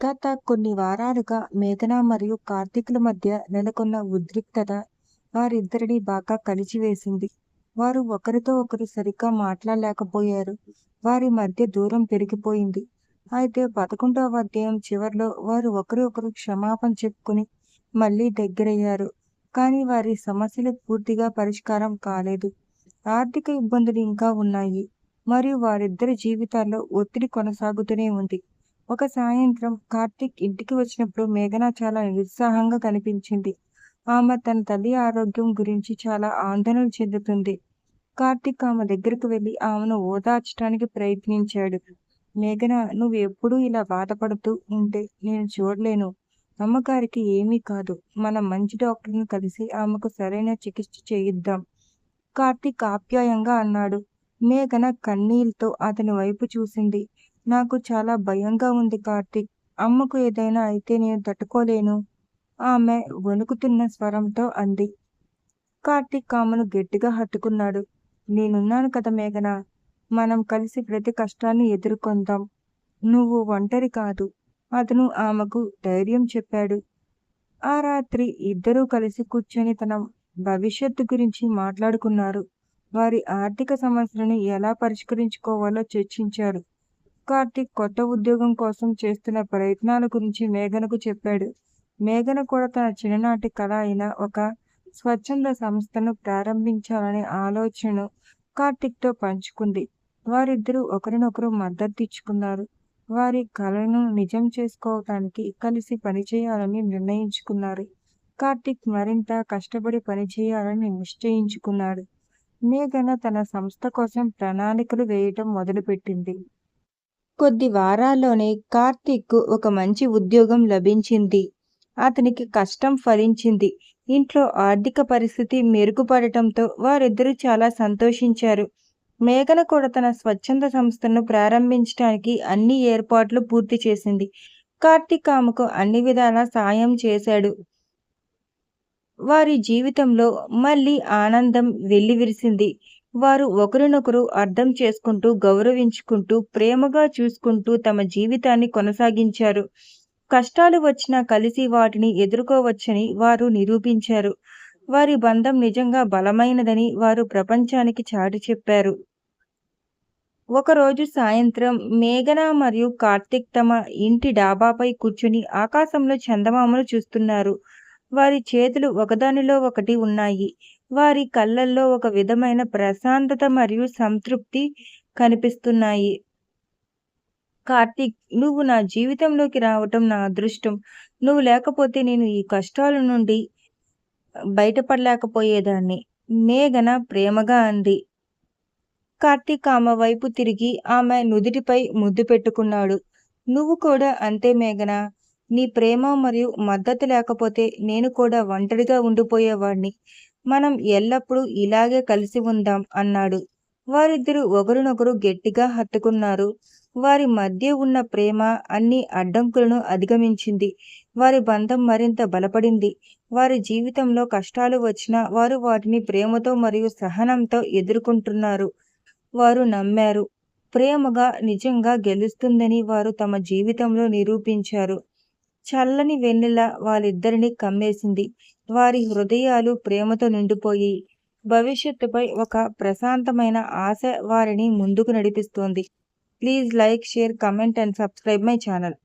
గత కొన్ని వారాలుగా మేఘన మరియు కార్తీక్ల మధ్య నెలకొన్న ఉద్రిక్తత వారిద్దరిని బాగా కలిచివేసింది. వారు ఒకరితో ఒకరు సరిగ్గా మాట్లాడలేకపోయారు. వారి మధ్య దూరం పెరిగిపోయింది. అయితే పదకొండవ అధ్యాయం చివరిలో వారు ఒకరి ఒకరు క్షమాపణ చెప్పుకుని మళ్ళీ దగ్గరయ్యారు. కానీ వారి సమస్యలు పూర్తిగా పరిష్కారం కాలేదు. ఆర్థిక ఇబ్బందులు ఇంకా ఉన్నాయి. మరియు వారిద్దరి జీవితాల్లో ఒత్తిడి కొనసాగుతూనే ఉంది. ఒక సాయంత్రం కార్తిక్ ఇంటికి వచ్చినప్పుడు మేఘన చాలా నిరుత్సాహంగా కనిపించింది. ఆమె తన తల్లి ఆరోగ్యం గురించి చాలా ఆందోళన చెందుతుంది. కార్తిక్ ఆమె దగ్గరకు వెళ్ళి ఆమెను ఓదార్చడానికి ప్రయత్నించాడు. మేఘన నువ్వు ఎప్పుడూ ఇలా బాధపడుతూ ఉంటే నేను చూడలేను. అమ్మగారికి ఏమీ కాదు. మనం మంచి డాక్టర్ని కలిసి ఆమెకు సరైన చికిత్స చేయిద్దాం కార్తీక్ ఆప్యాయంగా అన్నాడు. మేఘన కన్నీళ్ళతో అతని వైపు చూసింది. నాకు చాలా భయంగా ఉంది కార్తీక్. అమ్మకు ఏదైనా అయితే నేను తట్టుకోలేను. ఆమె వణుకుతున్న స్వరంతో అంది. కార్తీక్ ఆమెను గట్టిగా హత్తుకున్నాడు. నేనున్నాను కదా మేఘన? మనం కలిసి ప్రతి కష్టాన్ని ఎదుర్కొందాం. నువ్వు ఒంటరి కాదు. అతను ఆమెకు ధైర్యం చెప్పాడు. ఆ రాత్రి ఇద్దరూ కలిసి కూర్చొని తన భవిష్యత్తు గురించి మాట్లాడుకున్నారు. వారి ఆర్థిక సమస్యలను ఎలా పరిష్కరించుకోవాలో చర్చించారు. కార్తీక్ కొత్త ఉద్యోగం కోసం చేస్తున్న ప్రయత్నాల గురించి మేఘనకు చెప్పాడు. మేఘన కూడా తన చిన్ననాటి కళ అయిన ఒక స్వచ్ఛంద సంస్థను ప్రారంభించాలనే ఆలోచనను కార్తిక్తో పంచుకుంది. వారిద్దరూ ఒకరినొకరు మద్దతు ఇచ్చుకున్నారు వారి కళను నిజం చేసుకోవటానికి కలిసి పనిచేయాలని నిర్ణయించుకున్నారు. కార్తిక్ మరింత కష్టపడి పనిచేయాలని నిశ్చయించుకున్నాడు. మేఘన తన సంస్థ కోసం ప్రణాళికలు వేయటం మొదలుపెట్టింది. కొద్ది వారాల్లోనే కార్తీక్కు ఒక మంచి ఉద్యోగం లభించింది. అతనికి కష్టం ఫలించింది. ఇంట్లో ఆర్థిక పరిస్థితి మెరుగుపడటంతో వారిద్దరూ చాలా సంతోషించారు. మేఘన కూడా తన స్వచ్ఛంద సంస్థను ప్రారంభించడానికి అన్ని ఏర్పాట్లు పూర్తి చేసింది. కార్తీక్ ఆమెకు అన్ని విధాలా సాయం చేశాడు. వారి జీవితంలో మళ్ళీ ఆనందం వెల్లివిరిసింది. వారు ఒకరినొకరు అర్థం చేసుకుంటూ గౌరవించుకుంటూ ప్రేమగా చూసుకుంటూ తమ జీవితాన్ని కొనసాగించారు. కష్టాలు వచ్చినా కలిసి వాటిని ఎదుర్కోవచ్చని వారు నిరూపించారు. వారి బంధం నిజంగా బలమైనదని వారు ప్రపంచానికి చాటి చెప్పారు. ఒకరోజు సాయంత్రం మేఘన మరియు కార్తిక్ తమ ఇంటి డాబాపై కూర్చుని ఆకాశంలో చందమామలు చూస్తున్నారు. వారి చేతులు ఒకదానిలో ఒకటి ఉన్నాయి. వారి కళ్ళల్లో ఒక విధమైన ప్రశాంతత మరియు సంతృప్తి కనిపిస్తున్నాయి. కార్తీక్ నువ్వు నా జీవితంలోకి రావటం నా అదృష్టం. నువ్వు లేకపోతే నేను ఈ కష్టాల నుండి బయటపడలేకపోయేదాన్ని. మేఘన ప్రేమగా అంది. కార్తీక్ ఆమె వైపు తిరిగి ఆమె నుదిటిపై ముద్దు పెట్టుకున్నాడు. నువ్వు కూడా అంతే మేఘన. నీ ప్రేమ మరియు మద్దతు లేకపోతే నేను కూడా ఒంటరిగా ఉండిపోయేవాడిని మనం ఎల్లప్పుడూ ఇలాగే కలిసి ఉందాం అన్నాడు. వారిద్దరూ ఒకరినొకరు గట్టిగా హత్తుకున్నారు. వారి మధ్య ఉన్న ప్రేమ అన్ని అడ్డంకులను అధిగమించింది. వారి బంధం మరింత బలపడింది. వారి జీవితంలో కష్టాలు వచ్చినా వారు వాటిని ప్రేమతో మరియు సహనంతో ఎదుర్కొంటున్నారు. వారు నమ్మారు. ప్రేమగా నిజంగా గెలుస్తుందని వారు తమ జీవితంలో నిరూపించారు. చల్లని వెన్నెల వాళ్ళిద్దరిని కమ్మేసింది. వారి హృదయాలు ప్రేమతో నిండిపోయి భవిష్యత్తుపై ఒక ప్రశాంతమైన ఆశ వారిని ముందుకు నడిపిస్తోంది. Please like share comment and subscribe my channel.